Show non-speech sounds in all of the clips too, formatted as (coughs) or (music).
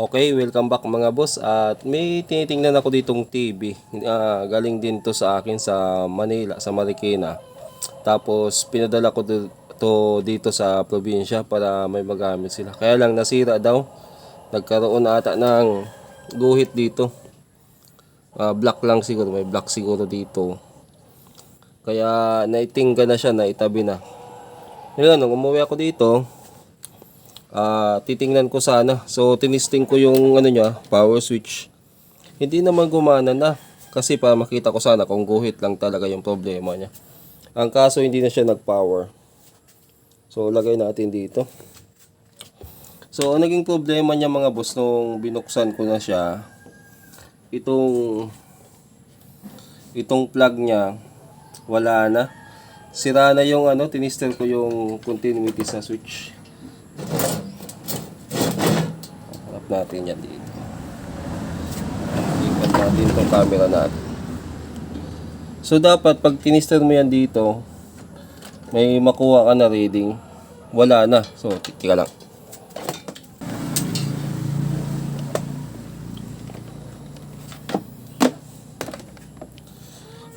Okay, welcome back mga boss. At may tinitingnan ako ditong TV. Ah, galing din to sa akin sa Manila, sa Marikina. Tapos pinadala ko to, to dito sa probinsya para may magamit sila. Kaya lang nasira daw. Nagkaroon ata ng guhit dito. Ah, black lang siguro, may black siguro dito. Kaya naitingga na siya, naitabi na. Ngayon, nung umuwi ako dito, Ah, titingnan ko sana. So tinisting ko yung ano niya, power switch. Hindi naman gumana na kasi para makita ko sana kung guhit lang talaga yung problema niya. Ang kaso hindi na siya nag-power. So lagay natin dito. So ang naging problema niya mga boss nung binuksan ko na siya, itong itong plug niya wala na. Sira na yung ano, tinister ko yung continuity sa switch. Natin yan dito. Ikat natin itong camera natin. So dapat pag tinister mo yan dito, may makuha ka na reading. Wala na. So, tika lang.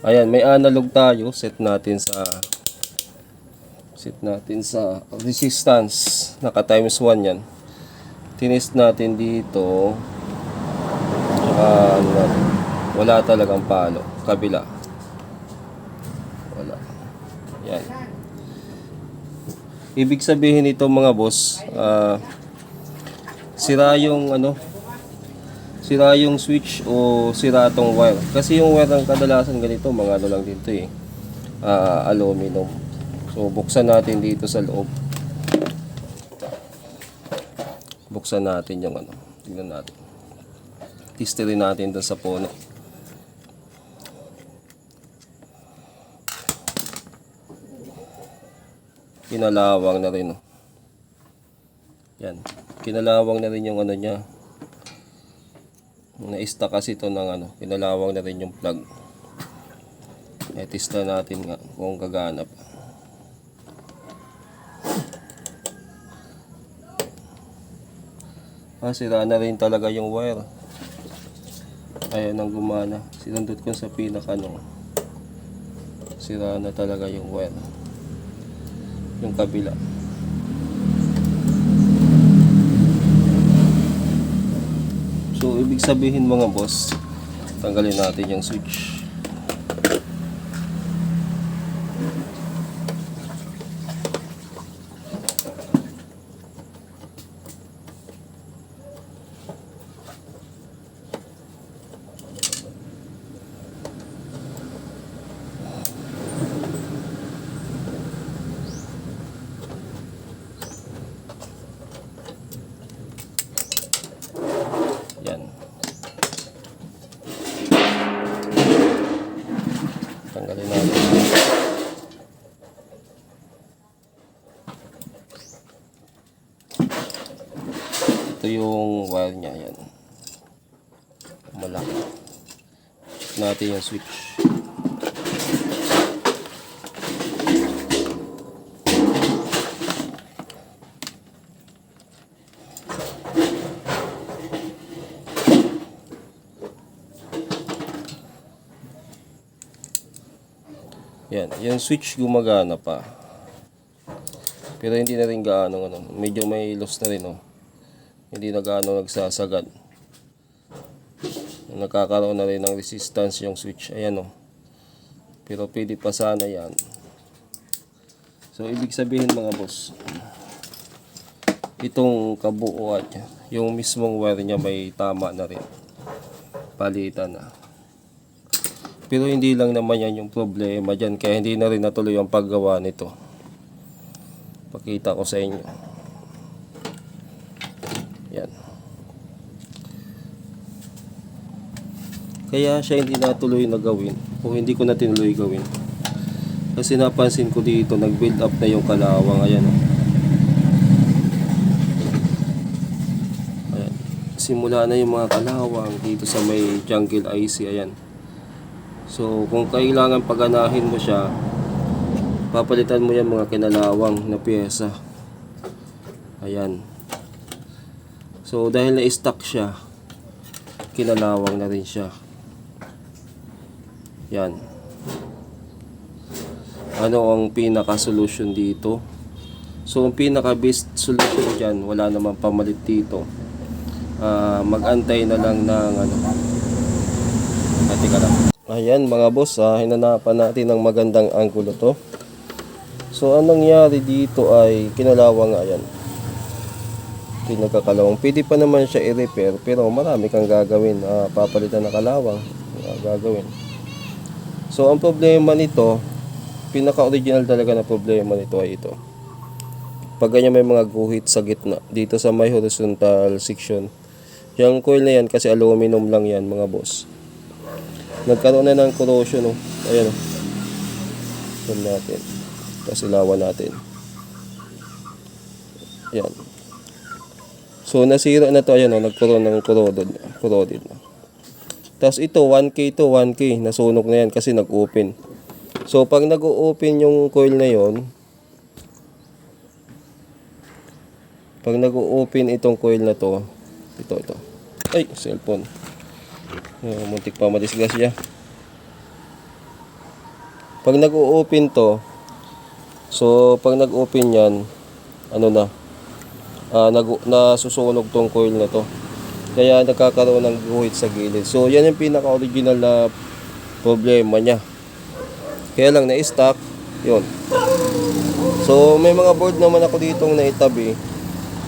Ayan, may analog tayo. Set natin sa set natin sa resistance. Naka times 1 yan. Tinest natin dito. Tsaka, ano. Wala talagang palo. Kabila. Wala. Yan. Ibig sabihin nito mga boss, ah, sira yung ano, sira yung switch o sira tong wire. Kasi yung wire ng kadalasan ganito, mga ano lang dito eh, ah, aluminum. So, buksan natin dito sa loob. Buksan natin yung ano. Tingnan natin. Tisterin natin doon sa puno. Kinalawang na rin. Oh. Yan. Kinalawang na rin yung ano niya. Na-ista kasi ito ng ano. Kinalawang na rin yung plug. Eh, testa natin nga kung gagana Ah, sira na rin talaga yung wire. Ayan ang gumana. Sinundot ko sa pinaka no. Sira na talaga yung wire. Yung kabila. So, ibig sabihin mga boss, tanggalin natin yung switch. Yan. Tanggalin natin. Ito yung wire niya. Yan. Malaki. Check natin yung switch. Yan. Yung switch gumagana pa. Pero hindi na rin gaano ano. Medyo may loss na rin oh. Hindi na gaano nagsasagad. Nakakaroon na rin ng resistance yung switch. Ayan oh. Pero pwede pa sana yan. So ibig sabihin mga boss. Itong kabuuan. Yung mismong wire niya may tama na rin. Palitan na. Pero hindi lang naman yan yung problema dyan. Kaya hindi na rin natuloy ang paggawa nito. Pakita ko sa inyo. Yan. Kaya siya hindi natuloy na gawin. O hindi ko na tinuloy gawin. Kasi napansin ko dito, nag-build up na yung kalawang. Ayan. oh. Ayan. Simula na yung mga kalawang dito sa may jungle IC. Ayan. So, kung kailangan paganahin mo siya, papalitan mo yan mga kinalawang na pyesa. Ayan. So, dahil na-stuck siya, kinalawang na rin siya. Yan. Ano ang pinaka-solution dito? So, ang pinaka-best solution dyan, wala naman pamalit dito. Ah, mag-antay na lang ng ano. Ate ka lang. Ayan mga boss, ah, hinanapan natin ng magandang angulo to. So, anong nangyari dito ay kinalawang nga yan. Pinagkakalawang. Pwede pa naman siya i-repair pero marami kang gagawin. Ah, papalitan na kalawang. Ah, gagawin. So, ang problema nito, pinaka-original talaga na problema nito ay ito. Pag ganyan may mga guhit sa gitna, dito sa may horizontal section, yung coil na yan, kasi aluminum lang yan mga boss. Nagkaroon na ng corrosion, oh. Ayan, oh. Ito natin. Tapos ilawan natin. Yan. So, nasira na to. Ayan, oh. Nagkaroon ng corroded. Corroded. Tapos ito, 1K to 1K. Nasunog na yan kasi nag-open. So, pag nag-open yung coil na yon pag nag-open itong coil na to, ito, ito. Ay, cellphone. Oh, muntik pa madisgrasya. Pag nag-open to, so, pag nag-open yan, ano na, ah nag nasusunog tong coil na to. Kaya nagkakaroon ng guhit sa gilid. So, yan yung pinaka-original na problema niya. Kaya lang na-stock, yun. So, may mga board naman ako ditong naitabi.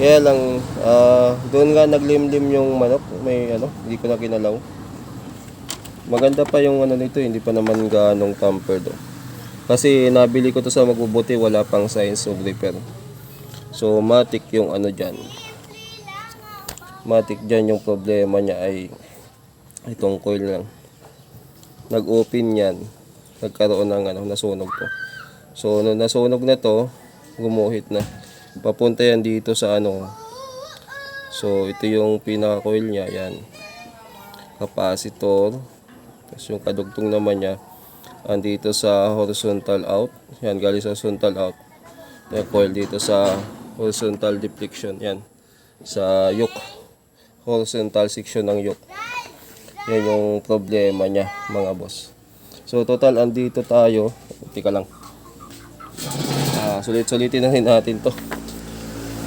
Kaya lang, ah, doon nga naglimlim yung manok. May ano, hindi ko na kinalaw. Maganda pa yung ano nito, hindi pa naman ganong tampered. Oh. Kasi nabili ko to sa magbubuti, wala pang signs of repair. So, matik yung ano dyan. Matik dyan yung problema niya ay itong coil lang. Nag-open yan. Nagkaroon ng ano, nasunog to. So, nung nasunog na to, gumuhit na. Papunta yan dito sa ano. So, ito yung pinaka-coil niya. Yan. Capacitor. Tapos yung kadugtong naman niya, andito sa horizontal out. Yan, galing sa horizontal out. Yung coil dito sa horizontal deflection. Yan. Sa yoke. Horizontal section ng yoke. Yan yung problema niya, mga boss. So, total, andito tayo. Tika lang. Ah, sulit-sulitin na rin natin to.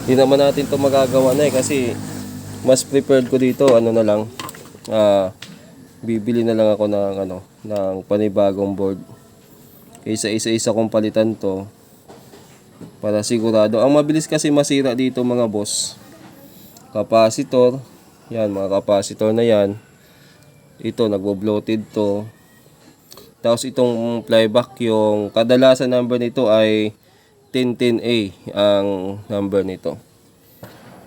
Hindi naman natin to magagawa na eh kasi mas prepared ko dito ano na lang ah bibili na lang ako ng ano ng panibagong board kaysa isa-isa kong palitan to para sigurado. Ang mabilis kasi masira dito mga boss. Capacitor yan mga capacitor na yan. Ito nagbo-bloated to. Tapos itong flyback yung kadalasan number nito ay 1010A ang number nito.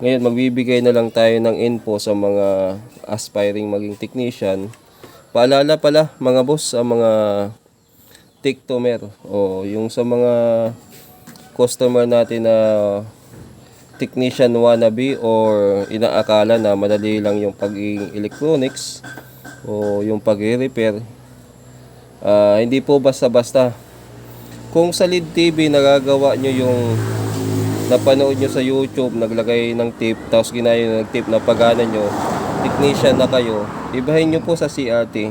Ngayon magbibigay na lang tayo ng info sa mga aspiring maging technician. Paalala pala mga boss sa mga tiktomer o yung sa mga customer natin na technician wannabe or inaakala na madali lang yung pagiging electronics o yung pag-repair. Ah, hindi po basta-basta kung sa LED TV nagagawa nyo yung napanood nyo sa YouTube, naglagay ng tip, tapos ginaya nyo ng tip na pagana nyo, technician na kayo, ibahin nyo po sa CRT.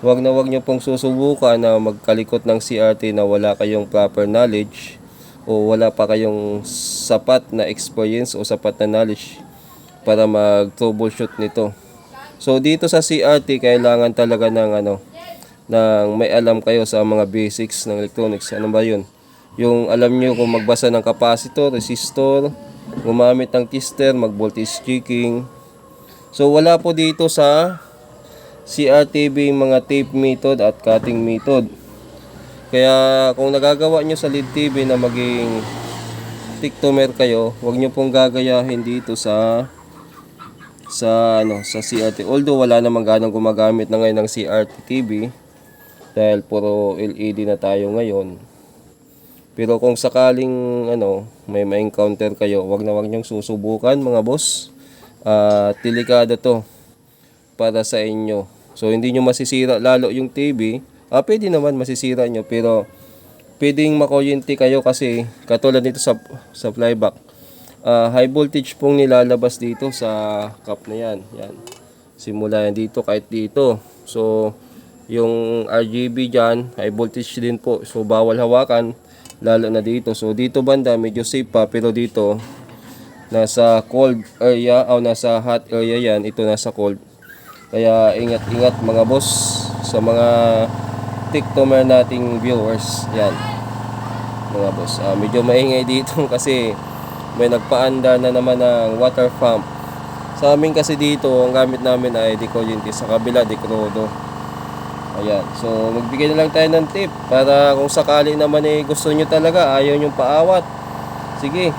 Huwag na huwag nyo pong susubukan na magkalikot ng CRT na wala kayong proper knowledge o wala pa kayong sapat na experience o sapat na knowledge para mag-troubleshoot nito. So dito sa CRT kailangan talaga ng ano ng may alam kayo sa mga basics ng electronics. Ano ba 'yun? Yung alam nyo kung magbasa ng capacitor, resistor, gumamit ng tester, mag-voltage checking. So wala po dito sa CRTV mga tape method at cutting method. Kaya kung nagagawa nyo sa lead TV na maging tiktomer kayo, huwag nyo pong gagayahin dito sa sa ano sa CRT. Although wala namang ganong gumagamit na ngayon ng CRT TV dahil puro LED na tayo ngayon. Pero kung sakaling ano, may ma-encounter kayo, wag na wag niyong susubukan mga boss. Ah, delikado to para sa inyo. So hindi nyo masisira lalo yung TV. Ah, pwede naman masisira nyo pero pwedeng makuryente kayo kasi katulad nito sa sa flyback. ah, high voltage pong nilalabas dito sa cup na yan. Yan. Simula yan dito kahit dito. So, yung RGB dyan, high voltage din po. So, bawal hawakan. Lalo na dito. So, dito banda, medyo safe pa. Pero dito, nasa cold area o nasa hot area yan. Ito nasa cold. Kaya ingat-ingat mga boss sa mga tiktomer nating viewers. Yan mga boss. Ah, medyo maingay dito (laughs) kasi may nagpaanda na naman ng water pump. Sa amin kasi dito, ang gamit namin ay decoyente. Sa kabila, decrodo. Ayan. So, magbigay na lang tayo ng tip para kung sakali naman eh gusto nyo talaga, ayaw nyo paawat. Sige.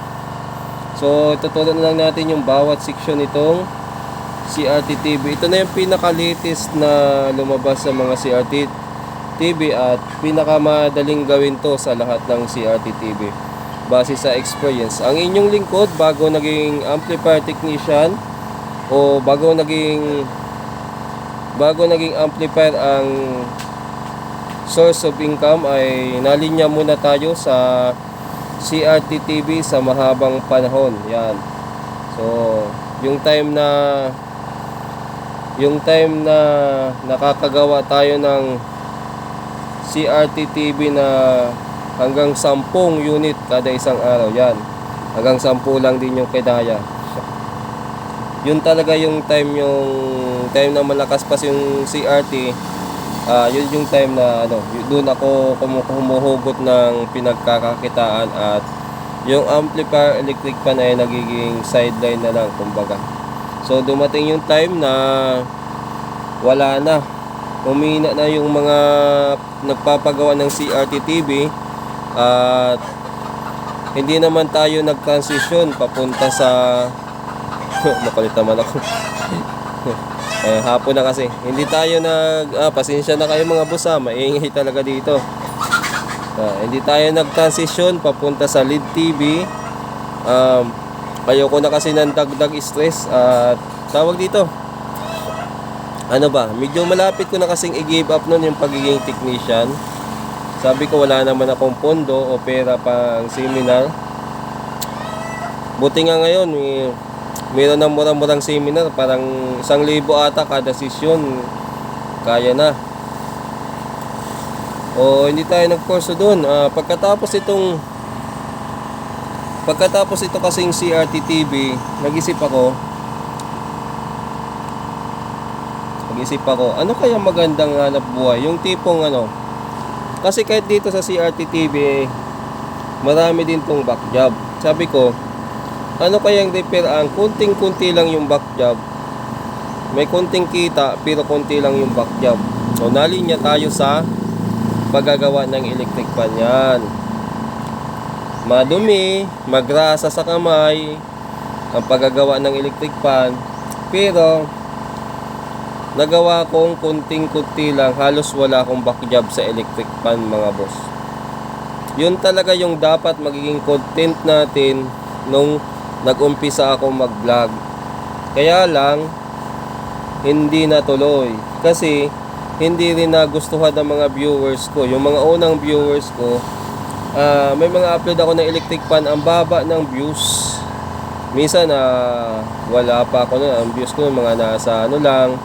So, tuturo na lang natin yung bawat section nitong CRT TV. Ito na yung pinaka-latest na lumabas sa mga CRT TV at pinakamadaling gawin to sa lahat ng CRT TV base sa experience. Ang inyong lingkod bago naging amplifier technician o bago naging bago naging amplifier ang source of income ay nalinya muna tayo sa CRT TV sa mahabang panahon. Yan. So, yung time na yung time na nakakagawa tayo ng CRT TV na hanggang 10 unit kada isang araw. Yan. Hanggang 10 lang din yung kidaya. Yun talaga yung time yung time na malakas pa yung CRT. Ah, yun yung time na ano, doon ako humuhugot ng pinagkakakitaan at yung amplifier electric pan ay nagiging sideline na lang kumbaga. So dumating yung time na wala na. Umina na yung mga nagpapagawa ng CRT TV at hindi naman tayo nag-transition papunta sa (laughs) makulit naman ako. (laughs) eh, hapon na kasi. Hindi tayo nag ah, pasensya na kayo mga boss ha, maingay talaga dito. Ah, hindi tayo nag-transition papunta sa LED TV. Um, ayoko na kasi ng dagdag stress at tawag dito. Ano ba, medyo malapit ko na kasing i-give up nun yung pagiging technician. Sabi ko wala naman akong pondo o pera pang seminar. Buti nga ngayon, may, meron ng murang-murang seminar, parang isang libo ata kada session. Kaya na. O hindi tayo nag-kurso doon. Ah, pagkatapos itong pagkatapos ito kasing CRT TV, nag-isip ako, nag-isip ako, ano kaya magandang hanap buhay? Yung tipong ano, kasi kahit dito sa CRT TV, marami din tong back job. Sabi ko, ano kayang repair ang kunting-kunti lang yung back job. May kunting kita, pero kunti lang yung back job. So, nalinya tayo sa paggagawa ng electric fan yan. Madumi, magrasa sa kamay, ang paggagawa ng electric fan. Pero, nagawa kong kunting-kunti lang, halos wala akong back job sa electric fan mga boss. Yun talaga yung dapat magiging content natin nung nag-umpisa ako mag-vlog. Kaya lang, hindi natuloy. Kasi, hindi rin nagustuhan ng mga viewers ko. Yung mga unang viewers ko, ah, may mga upload ako ng electric fan, ang baba ng views. Minsan, na wala pa ako nun. Ang views ko, mga nasa ano lang,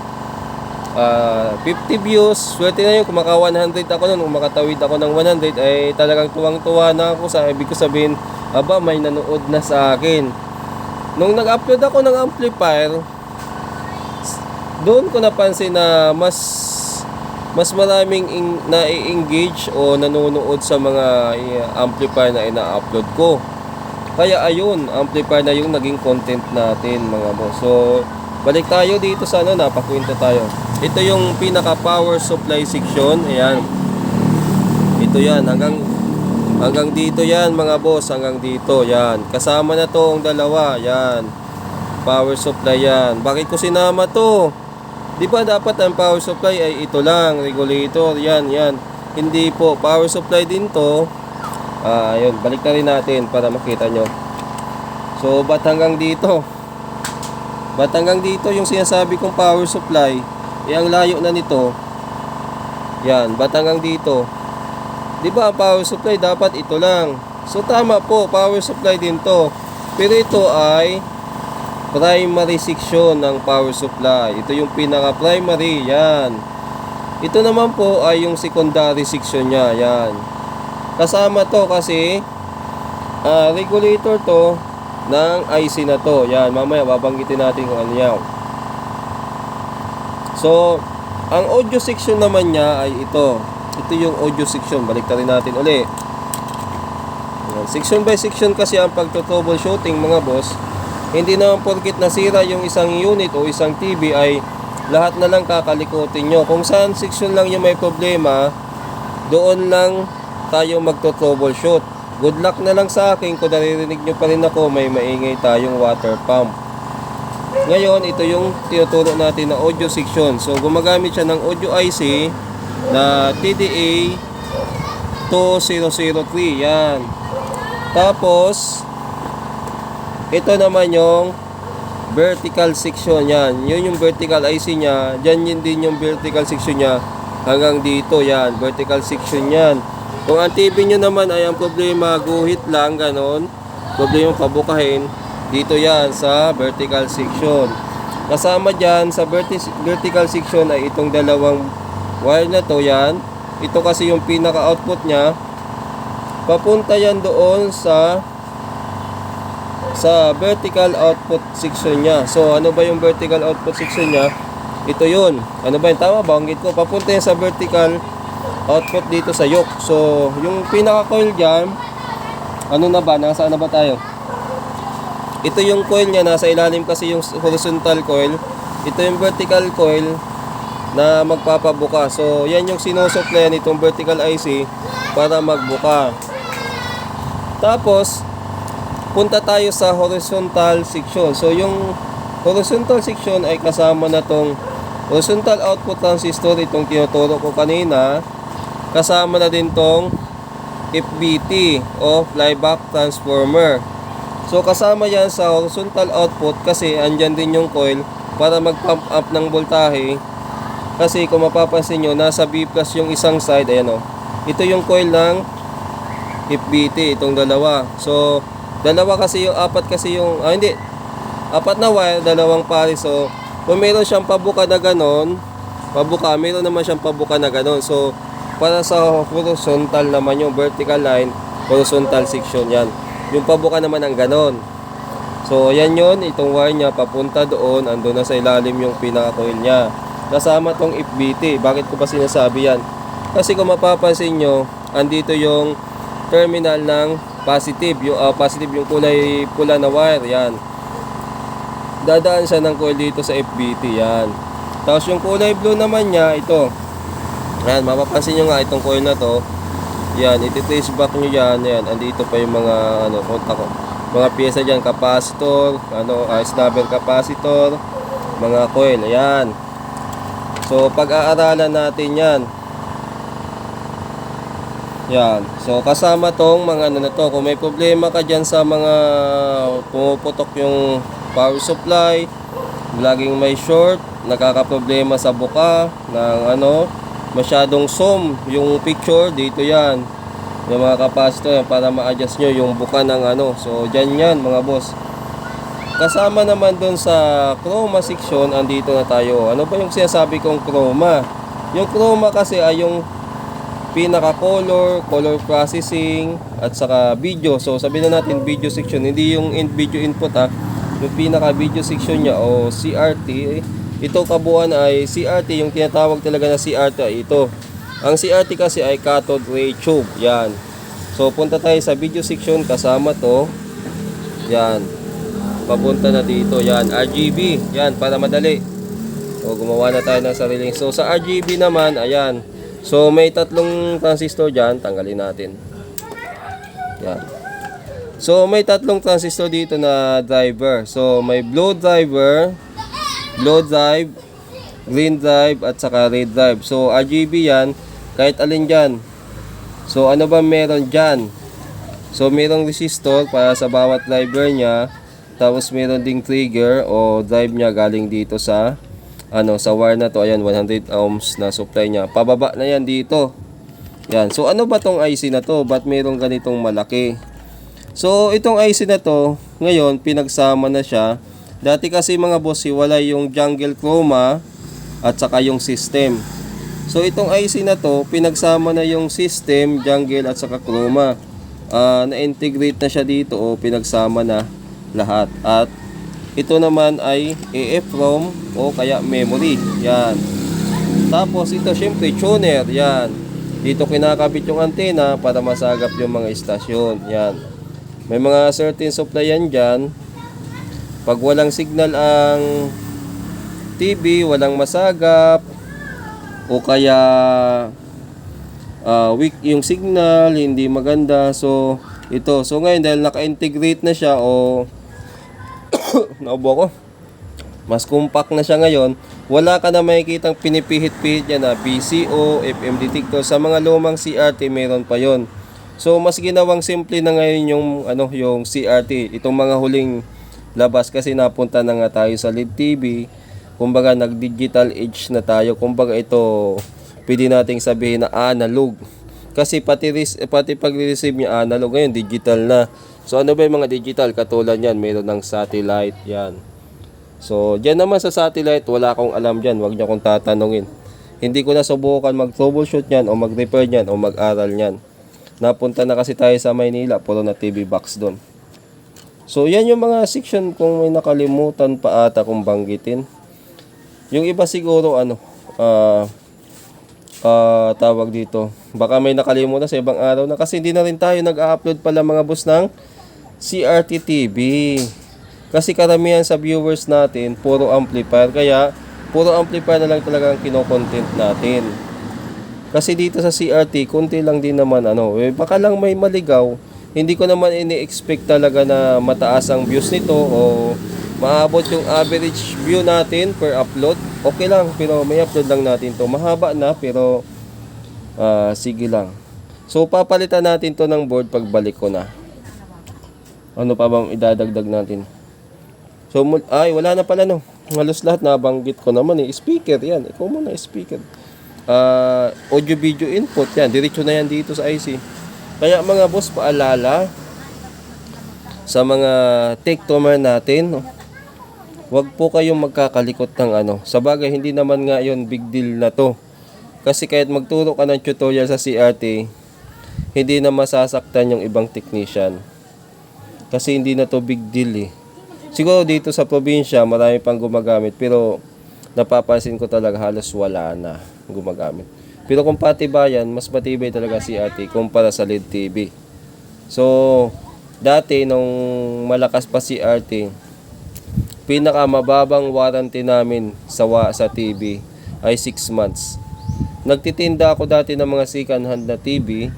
ah 50 views. Swerte na yun, kung maka 100 ako nun, kung makatawid ako ng 100, ay talagang tuwang-tuwa na ako sa ibig ko sabihin, aba, may nanood na sa akin. Nung nag-upload ako ng amplifier, doon ko napansin na mas mas maraming in, na-engage o nanonood sa mga eh, amplifier na ina-upload ko. Kaya ayun, amplifier na yung naging content natin mga boss. So, balik tayo dito sa ano, napakwento tayo. Ito yung pinaka power supply section. Ayan. Ito yan, hanggang hanggang dito yan mga boss, hanggang dito. Yan. Kasama na to ang dalawa. Yan. Power supply yan. Bakit ko sinama to? Di ba dapat ang power supply ay ito lang, regulator, yan, yan. Hindi po, power supply din to. Ah, ayun, balik na rin natin para makita nyo. So, ba't hanggang dito? Ba't hanggang dito yung sinasabi kong power supply? Eh, ang layo na nito. Yan, ba't hanggang dito? Di ba power supply dapat ito lang? So, tama po, power supply din to. Pero ito ay primary section ng power supply. Ito yung pinaka primary, yan. Ito naman po ay yung secondary section niya, yan. Kasama to kasi ah, regulator to ng IC na to. Yan, mamaya babanggitin natin kung ano yan. So, ang audio section naman niya ay ito. Ito yung audio section. Balik rin natin uli. Section by section kasi ang pagto-troubleshooting mga boss. Hindi naman porkit nasira yung isang unit o isang TV ay lahat na lang kakalikutin nyo. Kung saan section lang yung may problema, doon lang tayo magto-troubleshoot. Good luck na lang sa akin kung naririnig nyo pa rin ako may maingay tayong water pump. Ngayon, ito yung tinuturo natin na audio section. So, gumagamit siya ng audio IC na TDA 2003. Yan. Tapos, ito naman yung vertical section. Yan. Yun yung vertical IC niya. Yan yun din yung vertical section niya. Hanggang dito. Yan. Vertical section yan. Kung ang TV nyo naman ay ang problema, guhit lang, ganon. Problema pabukahin. Dito yan sa vertical section. Kasama dyan sa verti- vertical section ay itong dalawang wire na to yan. Ito kasi yung pinaka-output niya. Papunta yan doon sa sa vertical output section niya. So, ano ba yung vertical output section niya? Ito yun. Ano ba yung tama? Banggit ko. Papunta yan sa vertical output dito sa yoke. So, yung pinaka-coil dyan, ano na ba? Nasaan na ba tayo? Ito yung coil niya, nasa ilalim kasi yung horizontal coil. Ito yung vertical coil na magpapabuka. So, yan yung sinusupply nitong vertical IC para magbuka. Tapos, punta tayo sa horizontal section. So, yung horizontal section ay kasama na tong horizontal output transistor, itong tinuturo ko kanina. Kasama na din tong FBT o flyback transformer. So kasama yan sa horizontal output kasi andyan din yung coil para mag-pump up ng voltahe. Kasi kung mapapansin nyo, nasa B plus yung isang side, ayan o. Ito yung coil ng FBT, itong dalawa. So, dalawa kasi yung, apat kasi yung, ah hindi, apat na wire, dalawang pare. So, kung meron siyang pabuka na ganon, pabuka, meron naman siyang pabuka na ganon. So, para sa horizontal naman yung vertical line, horizontal section yan. Yung pabuka naman ang ganon. So, yan yon itong wire niya papunta doon, ando na sa ilalim yung pinaka-coil niya. Kasama tong FBT. Bakit ko ba sinasabi yan? Kasi kung mapapansin nyo, andito yung terminal ng positive. Yung ah, positive yung kulay pula na wire, yan. Dadaan siya ng coil dito sa FBT, yan. Tapos yung kulay blue naman niya, ito. Yan, mapapansin nyo nga itong coil na to. Yan, iti-trace back nyo yan. Yan, andito pa yung mga, ano, kontak ko. Mga pyesa dyan, capacitor, ano, uh, snubber capacitor, mga coil, ayan. So, pag-aaralan natin yan. Yan. So, kasama tong mga ano na to. Kung may problema ka dyan sa mga pumuputok yung power supply, laging may short, nakakaproblema sa buka, ng ano, masyadong zoom yung picture, dito yan. Yung mga capacitor yan, para ma-adjust nyo yung buka ng ano. So, dyan yan mga boss. Kasama naman doon sa chroma section, andito na tayo. Ano ba yung sinasabi kong chroma? Yung chroma kasi ay yung pinaka color, color processing at saka video. So sabihin na natin video section, hindi yung video input ha. Yung pinaka video section niya o CRT, eh, ito kabuuan ay CRT, yung tinatawag talaga na CRT ay ito. Ang CRT kasi ay cathode ray tube. Yan. So punta tayo sa video section kasama to. Yan. Papunta na dito. Yan. RGB. Yan. Para madali. So gumawa na tayo ng sariling. So sa RGB naman, ayan. So may tatlong transistor dyan. Tanggalin natin. Yan. So may tatlong transistor dito na driver. So may blue driver, blue drive, green drive at saka red drive. So RGB yan, kahit alin dyan. So ano ba meron dyan? So merong resistor para sa bawat driver niya. Tapos meron ding trigger o drive niya galing dito sa ano sa wire na to. Ayan 100 ohms na supply niya. Pababa na yan dito. Yan. So ano ba tong IC na to? Ba't merong ganitong malaki? So, itong IC na to, ngayon, pinagsama na siya. Dati kasi mga boss, wala yung jungle chroma at saka yung system. So, itong IC na to, pinagsama na yung system, jungle at saka chroma. Ah, na-integrate na siya dito o pinagsama na lahat. At ito naman ay EEPROM o kaya memory. Yan. Tapos ito syempre tuner. Yan. Dito kinakabit yung antena para masagap yung mga istasyon. Yan. May mga certain supply yan dyan. Pag walang signal ang TV, walang masagap o kaya ah, weak yung signal, hindi maganda. So, ito. So, ngayon dahil naka-integrate na siya o (coughs) naubo ko. Mas compact na siya ngayon. Wala ka na makikitang pinipihit-pihit yan na PCO, FM detector. Sa mga lumang CRT, meron pa yon. So, mas ginawang simple na ngayon yung, ano, yung CRT. Itong mga huling labas kasi napunta na nga tayo sa LED TV. Kumbaga, nag-digital age na tayo. Kumbaga, ito, pwede nating sabihin na analog. Kasi pati, pati pag-receive niya analog ngayon, digital na. So, ano ba yung mga digital? Katulad yan, meron ng satellite, yan. So, dyan naman sa satellite, wala akong alam dyan. Huwag niyo akong tatanungin. Hindi ko na subukan mag-troubleshoot yan o mag-repair yan o mag-aral yan. Napunta na kasi tayo sa Maynila, puro na TV box doon. So, yan yung mga section kung may nakalimutan pa ata kung banggitin. Yung iba siguro, ano, ah, ah, tawag dito. Baka may nakalimutan sa ibang araw na kasi hindi na rin tayo nag-upload pala mga boss ng CRT TV. Kasi karamihan sa viewers natin, puro amplifier. Kaya, puro amplifier na lang talaga ang kinokontent natin. Kasi dito sa CRT, konti lang din naman ano. Eh, baka lang may maligaw. Hindi ko naman ini-expect talaga na mataas ang views nito o maabot yung average view natin per upload. Okay lang, pero may upload lang natin to. Mahaba na, pero ah, sige lang. So, papalitan natin to ng board pagbalik ko na. Ano pa bang idadagdag natin? So, ay, wala na pala no. Halos lahat nabanggit ko naman eh. Speaker, yan. Ikaw muna, speaker. Ah, audio video input, yan. Diretso na yan dito sa IC. Kaya mga boss, paalala sa mga take-tomer natin? Huwag po kayong magkakalikot ng ano. Sa bagay, hindi naman nga yon big deal na to. Kasi kahit magturo ka ng tutorial sa CRT, hindi na masasaktan yung ibang technician. Kasi hindi na to big deal eh. Siguro dito sa probinsya, marami pang gumagamit. Pero napapansin ko talaga halos wala na gumagamit. Pero kung pati bayan, mas matibay talaga si ate kumpara sa LED TV. So, dati nung malakas pa si RT, pinakamababang warranty namin sa sa TV ay 6 months. Nagtitinda ako dati ng mga second hand na TV.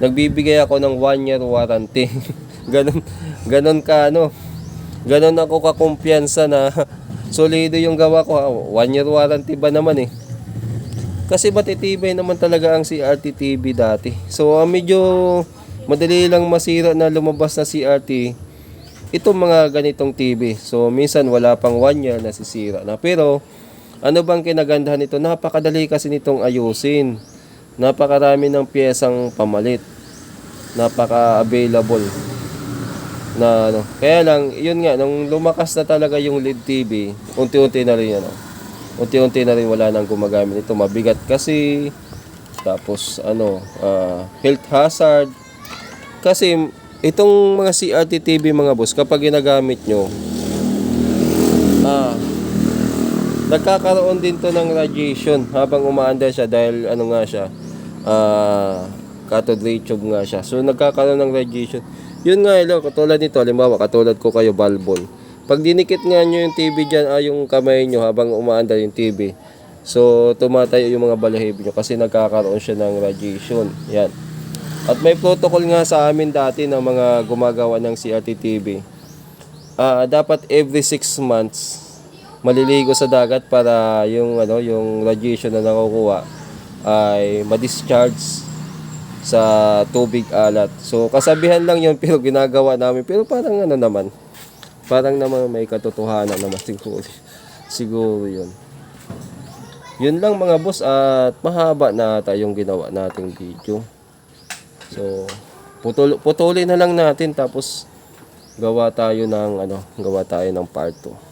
Nagbibigay ako ng 1 year warranty. (laughs) ganon, ganon ka ano. Ganon ako kakumpiyansa na (laughs) solido yung gawa ko. 1 year warranty ba naman eh. Kasi matitibay naman talaga ang CRT TV dati. So ah, medyo madali lang masira na lumabas na CRT itong mga ganitong TV. So minsan wala pang 1 year nasisira na. Pero ano bang kinagandahan nito? Napakadali kasi nitong ayusin. Napakarami ng piyesang pamalit. Napaka-available. Na ano. Kaya lang, yun nga, nung lumakas na talaga yung LED TV, unti-unti na rin ano. Unti-unti na rin wala nang gumagamit ito. Mabigat kasi. Tapos ano, ah, health hazard. Kasi itong mga CRT TV mga boss, kapag ginagamit nyo, ah, nagkakaroon din to ng radiation habang umaandar siya dahil ano nga siya, ah, cathode ray tube nga siya. So nagkakaroon ng radiation. Yun nga, hello, katulad nito, halimbawa, katulad ko kayo, balbon. Pag dinikit nga nyo yung TV dyan, ah, yung kamay nyo habang umaandar yung TV, so tumatayo yung mga balahibo nyo kasi nagkakaroon siya ng radiation. Yan. At may protocol nga sa amin dati ng mga gumagawa ng CRT TV. Ah, dapat every 6 months maliligo sa dagat para yung ano, yung radiation na nakukuha ay ma-discharge sa tubig alat. So kasabihan lang yun (laughs) pero ginagawa namin pero parang ano naman parang naman may katotohanan naman (laughs) siguro. Siguro yun. Yun lang mga boss at mahaba na tayong ginawa nating video. So, putol, putulin na lang natin tapos gawa tayo ng ano, gawa tayo ng part 2.